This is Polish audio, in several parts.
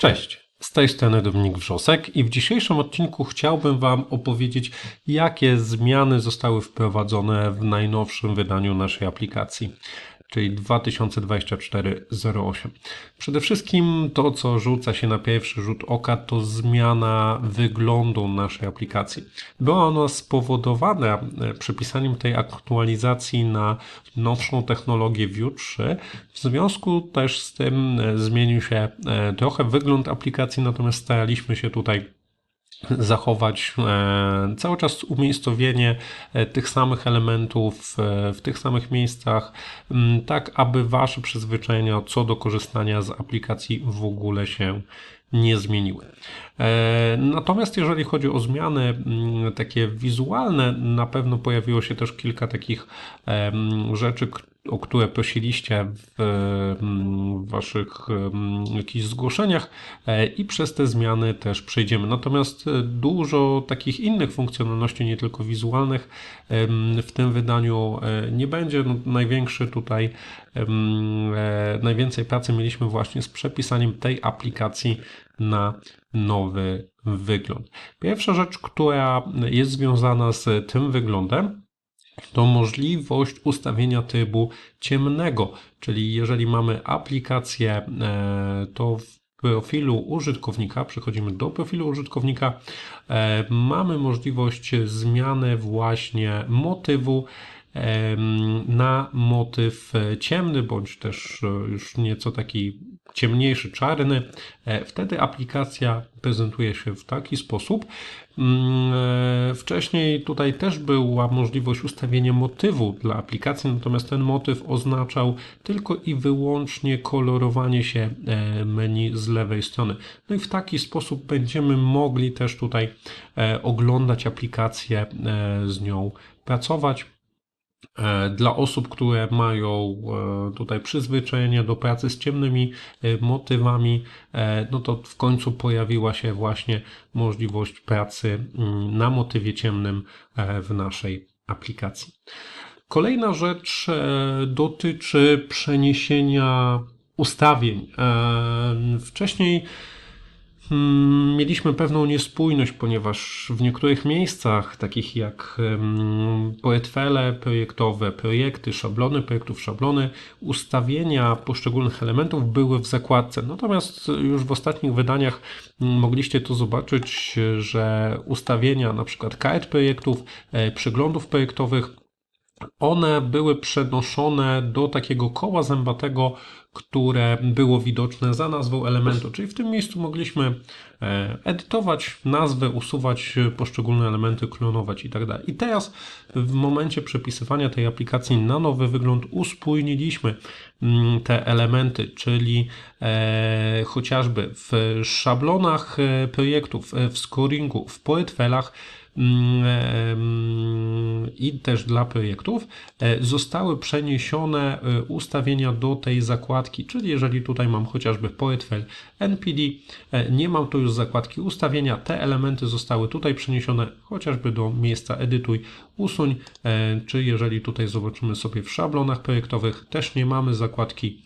Cześć, z tej strony Dominik Wrzosek i w dzisiejszym odcinku chciałbym Wam opowiedzieć, jakie zmiany zostały wprowadzone w najnowszym wydaniu naszej aplikacji, czyli 2024-08. Przede wszystkim to, co rzuca się na pierwszy rzut oka, to zmiana wyglądu naszej aplikacji. Była ona spowodowana e, przypisaniem tej aktualizacji na nowszą technologię Vue 3. W związku też z tym e, zmienił się e, trochę wygląd aplikacji, natomiast staraliśmy się tutaj zachować e, cały czas umiejscowienie e, tych samych elementów e, w tych samych miejscach, tak aby Wasze przyzwyczajenia co do korzystania z aplikacji w ogóle się nie zmieniły. Natomiast jeżeli chodzi o zmiany takie wizualne, na pewno pojawiło się też kilka takich rzeczy, o które prosiliście w mm, waszych em, jakichś zgłoszeniach e, i przez te zmiany też przejdziemy. Natomiast e, dużo takich innych funkcjonalności, nie tylko wizualnych, w tym wydaniu e, nie będzie. No, największy tutaj, najwięcej pracy mieliśmy właśnie z przepisaniem tej aplikacji na nowy wygląd. Pierwsza rzecz, która jest związana z tym wyglądem, to możliwość ustawienia trybu ciemnego, czyli jeżeli mamy aplikację, e, to w profilu użytkownika, przechodzimy do profilu użytkownika, e, mamy możliwość zmiany właśnie motywu na motyw ciemny, bądź też e, już nieco taki ciemniejszy, czarny. E, Wtedy aplikacja prezentuje się w taki sposób. Mm, e, Wcześniej tutaj też była możliwość ustawienia motywu dla aplikacji, natomiast ten motyw oznaczał tylko i wyłącznie kolorowanie się e, menu z lewej strony. No i w taki sposób będziemy mogli też tutaj e, oglądać aplikację, e, z nią pracować. E, Dla osób, które mają e, tutaj przyzwyczajenie do pracy z ciemnymi e, motywami, no to w końcu pojawiła się właśnie możliwość pracy mm, na motywie ciemnym w naszej aplikacji. Kolejna rzecz dotyczy przeniesienia ustawień. Wcześniej Mieliśmy pewną niespójność, ponieważ w niektórych miejscach, takich jak portfele projektowe, projekty, szablony projektów, szablony, ustawienia poszczególnych elementów były w zakładce. Natomiast już w ostatnich wydaniach mm, mogliście to zobaczyć, że ustawienia na przykład kart projektów, e, przeglądów projektowych one były przenoszone do takiego koła zębatego, które było widoczne za nazwą elementu. Czyli w tym miejscu mogliśmy e, edytować nazwę, usuwać poszczególne elementy, klonować i tak. I teraz w momencie przepisywania tej aplikacji na nowy wygląd uspójniliśmy mm, te elementy, czyli e, chociażby w szablonach e, projektów, w scoringu, w portfelach i też dla projektów e, zostały przeniesione e, ustawienia do tej zakładki, czyli jeżeli tutaj mam chociażby portfel NPD, e, nie mam tu już zakładki ustawienia, te elementy zostały tutaj przeniesione chociażby do miejsca edytuj, usuń, czy jeżeli tutaj zobaczymy sobie w szablonach projektowych, też nie mamy zakładki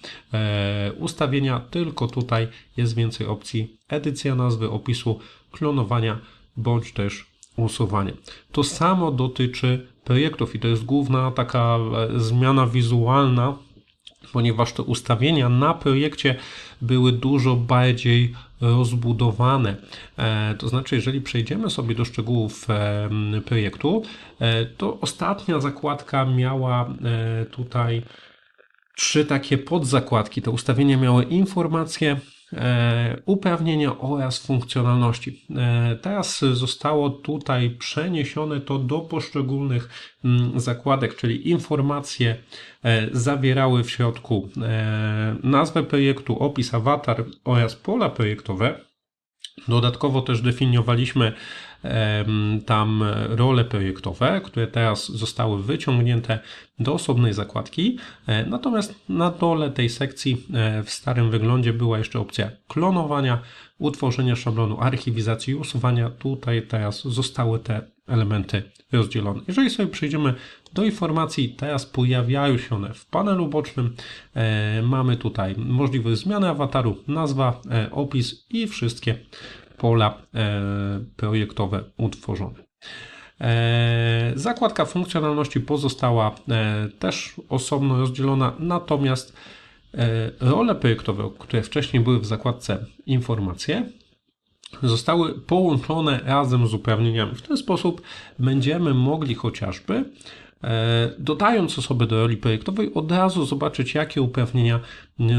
ustawienia, tylko tutaj jest więcej opcji edycja nazwy, opisu, klonowania, bądź też usuwanie. To samo dotyczy projektów i to jest główna taka e, zmiana wizualna, ponieważ te ustawienia na projekcie były dużo bardziej rozbudowane. E, To znaczy, jeżeli przejdziemy sobie do szczegółów e, projektu, to ostatnia zakładka miała tutaj trzy takie podzakładki. Te ustawienia miały informacje, uprawnienia oraz funkcjonalności. E, Teraz zostało tutaj przeniesione to do poszczególnych mm, zakładek, czyli informacje e, zawierały w środku e, nazwę projektu, opis, awatar oraz pola projektowe. Dodatkowo też definiowaliśmy tam role projektowe, które teraz zostały wyciągnięte do osobnej zakładki. E, Natomiast na dole tej sekcji e, w starym wyglądzie była jeszcze opcja klonowania, utworzenia szablonu, archiwizacji i usuwania. Tutaj teraz zostały te elementy rozdzielone. Jeżeli sobie przejdziemy do informacji. Teraz pojawiają się one w panelu bocznym. E, mamy tutaj możliwość zmiany awataru, nazwa, opis i wszystkie pola e, projektowe utworzone. E, zakładka funkcjonalności pozostała e, też osobno rozdzielona, natomiast role projektowe, które wcześniej były w zakładce informacje, zostały połączone razem z uprawnieniami. W ten sposób będziemy mogli chociażby dodając osoby do roli projektowej, od razu zobaczyć, jakie uprawnienia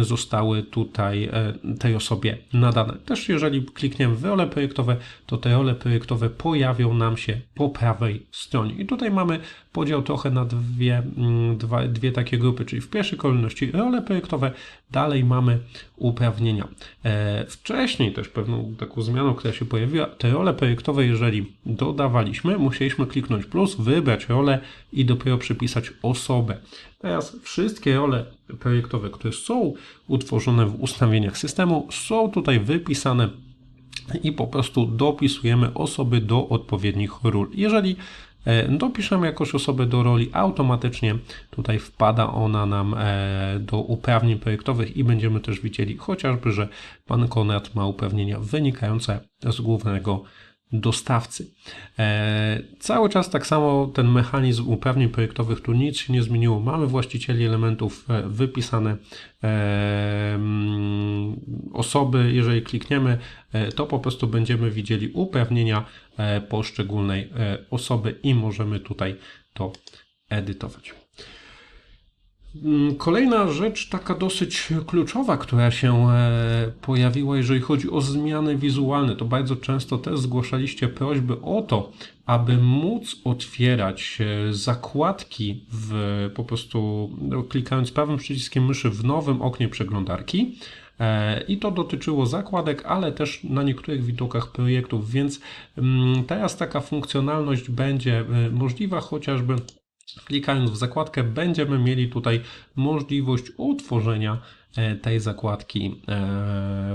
zostały tutaj e, tej osobie nadane. Też jeżeli klikniemy w role projektowe, to te role projektowe pojawią nam się po prawej stronie. I tutaj mamy podział trochę na dwie, mm, dwa, dwie takie grupy, czyli w pierwszej kolejności role projektowe, dalej mamy uprawnienia. E, wcześniej też pewną taką zmianą, która się pojawiła, te role projektowe, jeżeli dodawaliśmy, musieliśmy kliknąć plus, wybrać rolę i dopiero przypisać osobę. Teraz wszystkie role projektowe, które są utworzone w ustawieniach systemu, są tutaj wypisane i po prostu dopisujemy osoby do odpowiednich ról. Jeżeli e, dopiszemy jakoś osobę do roli, automatycznie tutaj wpada ona nam e, do uprawnień projektowych i będziemy też widzieli chociażby, że pan Konrad ma uprawnienia wynikające z głównego dostawcy. E, cały czas tak samo ten mechanizm uprawnień projektowych, tu nic się nie zmieniło. Mamy właścicieli elementów e, wypisane e, mm, osoby. Jeżeli klikniemy, to po prostu będziemy widzieli uprawnienia poszczególnej osoby i możemy tutaj to edytować. Mm, kolejna rzecz, taka dosyć kluczowa, która się e, pojawiła, jeżeli chodzi o zmiany wizualne, to bardzo często też zgłaszaliście prośby o to, aby móc otwierać e, zakładki w, po prostu no, klikając prawym przyciskiem myszy w nowym oknie przeglądarki. E, I to dotyczyło zakładek, ale też na niektórych widokach projektów, więc mm, teraz taka funkcjonalność będzie możliwa chociażby Klikając w zakładkę będziemy mieli tutaj możliwość utworzenia e, tej zakładki e,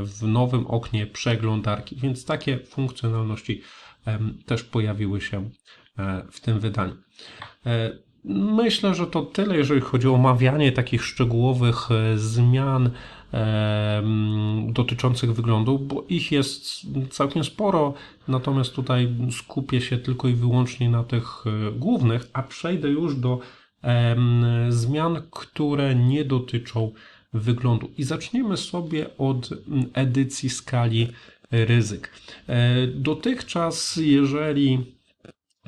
w nowym oknie przeglądarki, więc takie funkcjonalności też pojawiły się e, w tym wydaniu. Myślę, że to tyle, jeżeli chodzi o omawianie takich szczegółowych zmian dotyczących wyglądu, bo ich jest całkiem sporo, natomiast tutaj skupię się tylko i wyłącznie na tych e, głównych, a przejdę już do zmian, które nie dotyczą wyglądu. I zaczniemy sobie od edycji skali ryzyk. E, dotychczas, jeżeli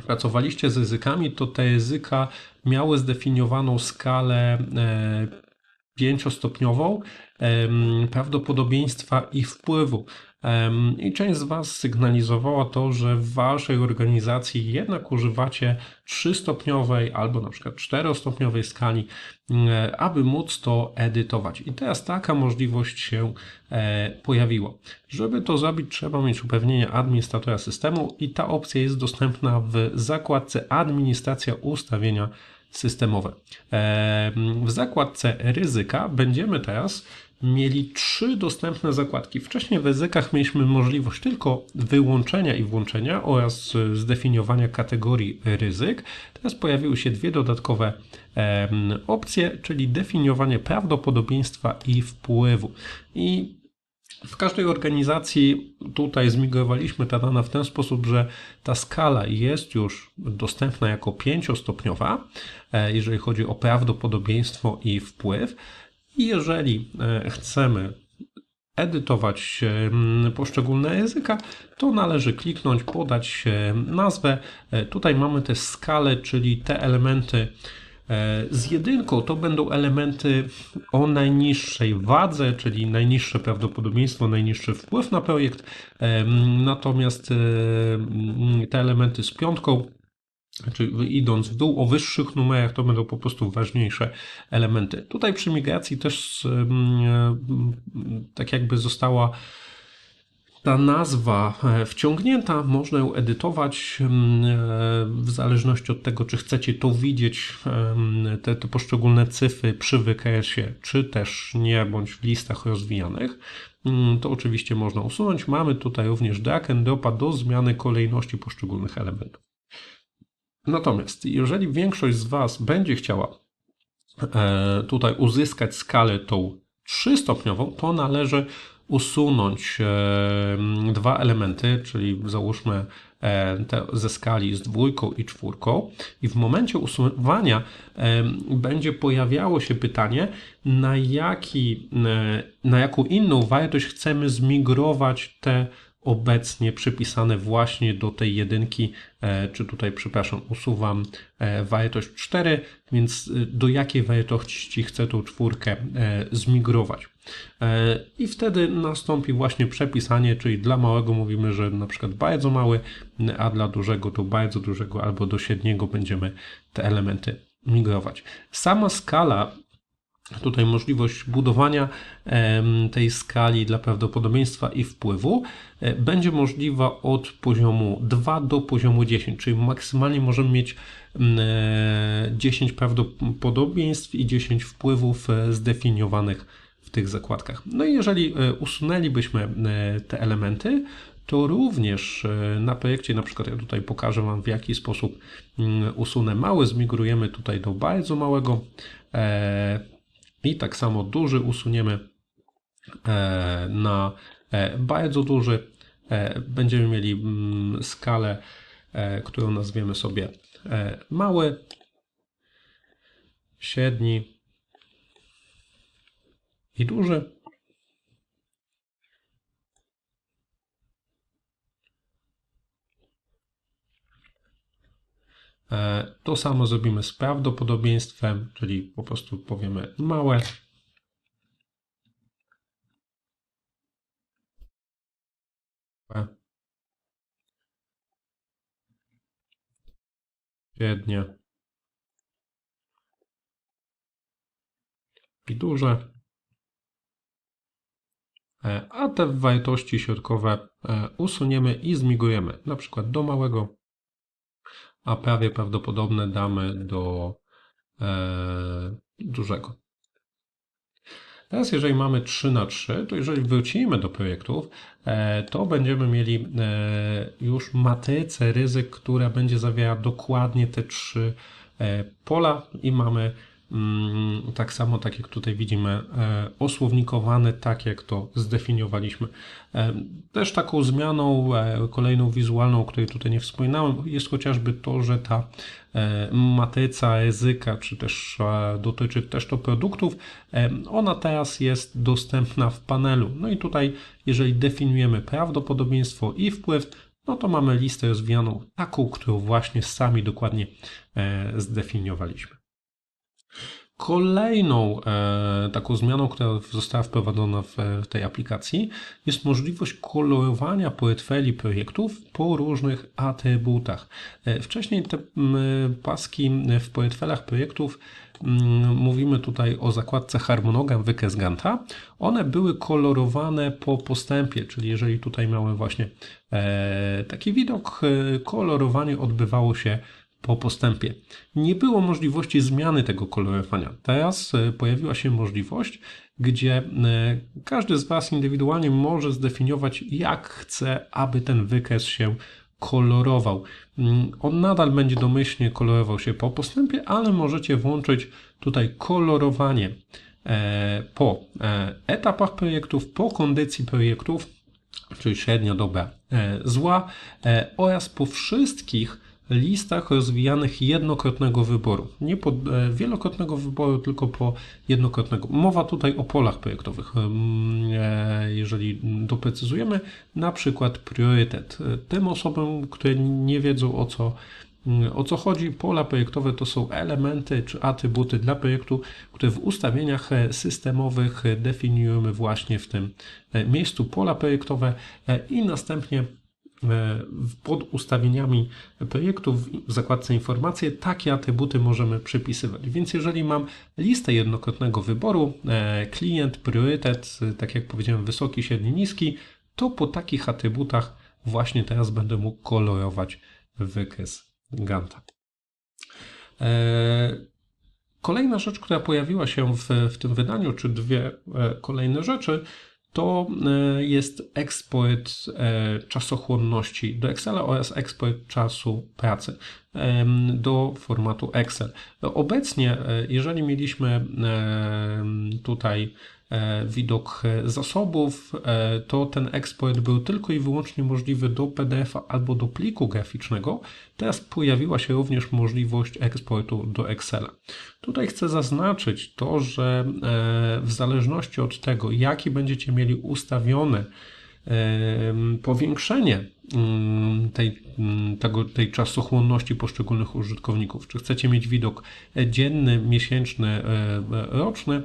pracowaliście z ryzykami, to te ryzyka miały zdefiniowaną skalę e, pięciostopniową prawdopodobieństwa i wpływu. I część z Was sygnalizowała to, że w Waszej organizacji jednak używacie trzystopniowej albo na przykład czterostopniowej skali, aby móc to edytować. I teraz taka możliwość się e, pojawiła. Żeby to zrobić, trzeba mieć upewnienie administratora systemu i ta opcja jest dostępna w zakładce Administracja ustawienia systemowe. W zakładce ryzyka będziemy teraz mieli trzy dostępne zakładki. Wcześniej w ryzykach mieliśmy możliwość tylko wyłączenia i włączenia oraz zdefiniowania kategorii ryzyk. Teraz pojawiły się dwie dodatkowe opcje, czyli definiowanie prawdopodobieństwa i wpływu. I w każdej organizacji tutaj zmigrowaliśmy te dane w ten sposób, że ta skala jest już dostępna jako pięciostopniowa, e, jeżeli chodzi o prawdopodobieństwo i wpływ. I jeżeli e, chcemy edytować poszczególne języka, to należy kliknąć, podać nazwę. E, tutaj mamy tę skalę, czyli te elementy, E, z jedynką to będą elementy o najniższej wadze, czyli najniższe prawdopodobieństwo, najniższy wpływ na projekt. Natomiast te elementy z piątką czyli idąc w dół o wyższych numerach, to będą po prostu ważniejsze elementy. Tutaj przy migracji też tak jakby została ta nazwa e, wciągnięta, można ją edytować e, w zależności od tego, czy chcecie to widzieć, te, te poszczególne cyfry przy wykresie, czy też nie, bądź w listach rozwijanych. Mm, to oczywiście można usunąć. Mamy tutaj również drag and dropa do zmiany kolejności poszczególnych elementów. Natomiast jeżeli większość z Was będzie chciała e, tutaj uzyskać skalę tą trzystopniową, to należy usunąć e, dwa elementy, czyli załóżmy e, te ze skali z dwójką i czwórką. I w momencie usuwania będzie pojawiało się pytanie, na, jaki, na jaką inną wartość chcemy zmigrować te obecnie przypisane właśnie do tej jedynki, e, czy tutaj, przepraszam, usuwam e, wartość 4, więc e, do jakiej wartości chcę tą czwórkę zmigrować. I wtedy nastąpi właśnie przepisanie, czyli dla małego mówimy, że na przykład bardzo mały, a dla dużego to bardzo dużego albo do średniego będziemy te elementy migrować. Sama skala tutaj możliwość budowania tej skali dla prawdopodobieństwa i wpływu e, będzie możliwa od poziomu 2 do poziomu 10, czyli maksymalnie możemy mieć 10 e, prawdopodobieństw i 10 wpływów e, zdefiniowanych w tych zakładkach. No i jeżeli usunęlibyśmy te elementy, to również na projekcie, na przykład ja tutaj pokażę Wam w jaki sposób usunę mały, zmigrujemy tutaj do bardzo małego i tak samo duży usuniemy e, na e, bardzo duży. E, będziemy mieli mm, skalę, którą nazwiemy sobie mały, średni i duży. To samo zrobimy z prawdopodobieństwem, czyli po prostu powiemy małe. Średnie. I duże. E, a te wartości środkowe e, usuniemy i zmigrujemy, na przykład do małego a prawie prawdopodobne damy do e, dużego. Teraz jeżeli mamy 3 na 3, to jeżeli wrócimy do projektów, e, to będziemy mieli e, już matrycę ryzyk, która będzie zawierała dokładnie te trzy e, pola i mamy tak samo, tak jak tutaj widzimy, e, osłownikowane, tak jak to zdefiniowaliśmy. E, też taką zmianą, e, kolejną wizualną, o której tutaj nie wspominałem, jest chociażby to, że ta matryca ryzyka, czy też dotyczy też to produktów, ona teraz jest dostępna w panelu. No i tutaj, jeżeli definiujemy prawdopodobieństwo i wpływ, no to mamy listę rozwijaną taką, którą właśnie sami dokładnie zdefiniowaliśmy. Kolejną e, taką zmianą, która została wprowadzona w, w, tej aplikacji, jest możliwość kolorowania portfeli projektów po różnych atrybutach. E, wcześniej te m, paski w portfelach projektów, mówimy tutaj o zakładce harmonogram wykres Ganta, one były kolorowane po postępie, czyli jeżeli tutaj miałem właśnie e, taki widok, e, kolorowanie odbywało się po postępie. Nie było możliwości zmiany tego kolorowania. Teraz e, pojawiła się możliwość, gdzie e, każdy z Was indywidualnie może zdefiniować, jak chce, aby ten wykres się kolorował. Mm, on nadal będzie domyślnie kolorował się po postępie, ale możecie włączyć tutaj kolorowanie e, po etapach projektów, po kondycji projektów, czyli średnia, dobra, zła oraz po wszystkich listach rozwijanych jednokrotnego wyboru. Nie po e, wielokrotnego wyboru, tylko po jednokrotnego. Mowa tutaj o polach projektowych. E, jeżeli doprecyzujemy, na przykład priorytet. E, tym osobom, które nie wiedzą o co o co chodzi? Pola projektowe to są elementy czy atrybuty dla projektu, które w ustawieniach systemowych definiujemy właśnie w tym miejscu pola projektowe i następnie E, pod ustawieniami projektów w zakładce informacje takie atrybuty możemy przypisywać. Więc jeżeli mam listę jednokrotnego wyboru, e, klient, priorytet, tak jak powiedziałem, wysoki, średni, niski, to po takich atrybutach właśnie teraz będę mógł kolorować wykres Ganta. E, kolejna rzecz, która pojawiła się w, w tym wydaniu, czy dwie kolejne rzeczy, to e, jest eksport e, czasochłonności do Excela oraz eksport czasu pracy. do formatu Excel. Obecnie, e, jeżeli mieliśmy tutaj widok e, zasobów, e, to ten eksport był tylko i wyłącznie możliwy do PDF-a albo do pliku graficznego. Teraz pojawiła się również możliwość eksportu do Excela. Tutaj chcę zaznaczyć to, że e, w zależności od tego, jaki będziecie mieli ustawione powiększenie mm, tej, mm, tego, tej czasochłonności poszczególnych użytkowników. Czy chcecie mieć widok dzienny, miesięczny, e, e, roczny?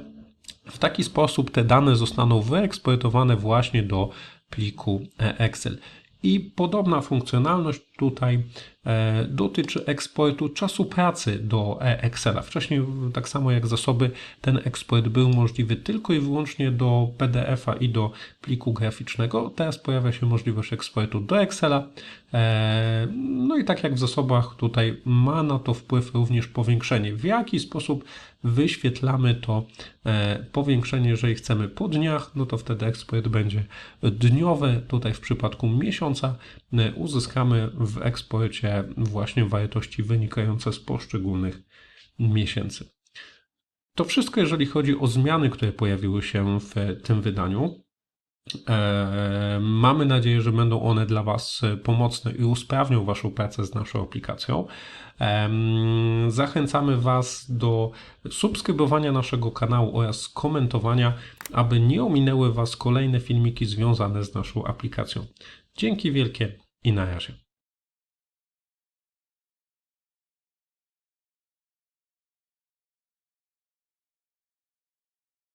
W taki sposób te dane zostaną wyeksportowane właśnie do pliku Excel. I podobna funkcjonalność tutaj e, dotyczy eksportu czasu pracy do Excela. Wcześniej, tak samo jak zasoby, ten eksport był możliwy tylko i wyłącznie do PDF-a i do pliku graficznego. Teraz pojawia się możliwość eksportu do Excela. E, No i tak jak w zasobach, tutaj ma na to wpływ również powiększenie. W jaki sposób wyświetlamy to e, powiększenie, jeżeli chcemy po dniach, no to wtedy eksport będzie dniowy. Tutaj w przypadku miesiąca uzyskamy w eksporcie właśnie wartości wynikające z poszczególnych miesięcy. To wszystko, jeżeli chodzi o zmiany, które pojawiły się w tym wydaniu. E, Mamy nadzieję, że będą one dla Was pomocne i usprawnią Waszą pracę z naszą aplikacją. Em, Zachęcamy Was do subskrybowania naszego kanału oraz komentowania, aby nie ominęły Was kolejne filmiki związane z naszą aplikacją. Dzięki wielkie i na razie.